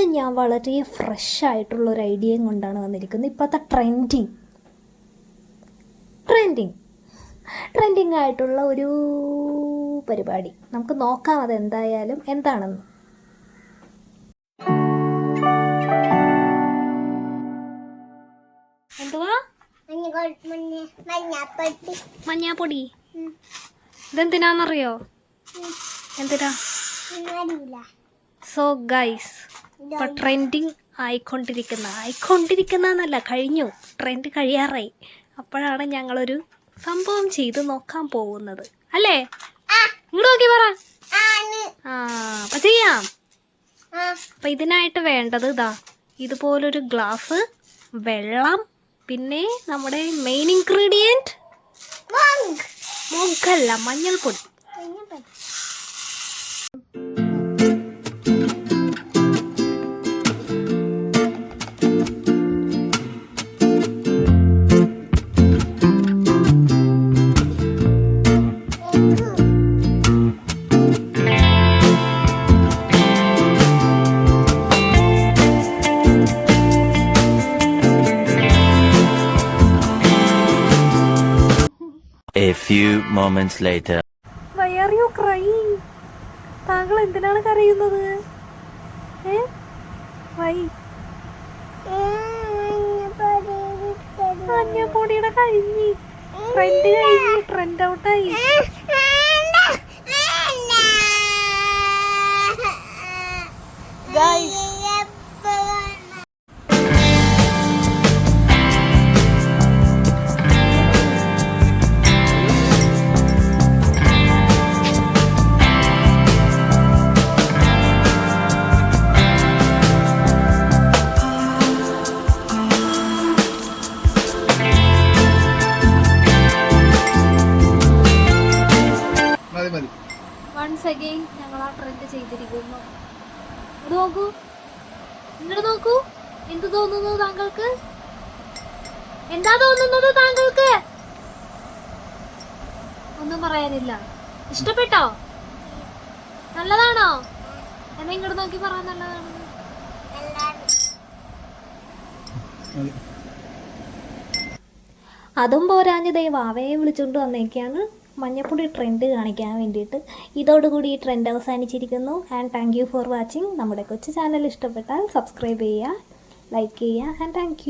ഇന്ന് ഞാൻ വളരെ ഫ്രഷ് ആയിട്ടുള്ള ഒരു ഐഡിയയും കൊണ്ടാണ് വന്നിരിക്കുന്നത്. ഇപ്പോഴത്തെ ട്രെൻഡിങ് ട്രെൻഡിങ് ട്രെൻഡിങ് ആയിട്ടുള്ള ഒരു പരിപാടി. നമുക്ക് നോക്കാം അത് എന്തായാലും എന്താണെന്ന്. എന്തുവാ? മഞ്ഞാപ്പൊടി. ഇതെന്തിനാന്നറിയോ? എന്തിനാ? സോ ഗൈസ് ഇപ്പൊ ട്രെൻഡിങ് ആയിക്കൊണ്ടിരിക്കുന്ന ആയിക്കൊണ്ടിരിക്കുന്നല്ല കഴിഞ്ഞു. ട്രെൻഡ് കഴിയാറായി. അപ്പോഴാണ് ഞങ്ങളൊരു സംഭവം ചെയ്ത് നോക്കാൻ പോകുന്നത്. അല്ലേ? ഇങ്ങോട്ട് നോക്കി പറ. ആ അപ്പൊ ചെയ്യാം. അപ്പൊ ഇതിനായിട്ട് വേണ്ടത് ഇതാ ഇതുപോലൊരു ഗ്ലാസ് വെള്ളം പിന്നെ നമ്മുടെ മെയിൻ ഇൻഗ്രീഡിയന്റ് മുഖല്ല മഞ്ഞൾപ്പൊടി. A few moments later. Why are you cry താങ്കൾ എന്തിനാണ് കരയുന്നത്? ഏ? വൈ മഞ്ഞപ്പൊടിയുടെ കഴിഞ്ഞി. ട്രെൻഡ് കഴിഞ്ഞി ട്രെൻഡ് ഔട്ടായി മതി മതി. വൺസ് അഗൈൻ ഞങ്ങൾ ആ ട്രെൻഡ് ചെയ്തിരിക്കുന്നു. ഇത് നോക്കൂ. ഇങ്ങോട്ട് നോക്കൂ. എന്ത് തോന്നുന്നു താങ്കൾക്ക്? എന്താ തോന്നുന്നത് താങ്കൾക്ക്? ഒന്നും പറയാനില്ല. ഇഷ്ടപ്പെട്ടോ? നല്ലതാണോ? എന്നാ ഇങ്ങോട്ട് നോക്കി പറയാൻ നല്ലതാണോ അതും പോരാഞ്ഞ് ദൈവം അവയെ വിളിച്ചുകൊണ്ട് വന്നേക്കാണ്. മഞ്ഞപ്പൊടി ട്രെൻഡ് കാണിക്കാൻ വേണ്ടിയിട്ട്. ഇതോടുകൂടി ഈ trend അവസാനിച്ചിരിക്കുന്നു. And thank you for watching നമ്മുടെ കൊച്ചു ചാനൽ ഇഷ്ടപ്പെട്ടാൽ സബ്സ്ക്രൈബ് ചെയ്യുക ലൈക്ക് ചെയ്യുക ആൻഡ് താങ്ക്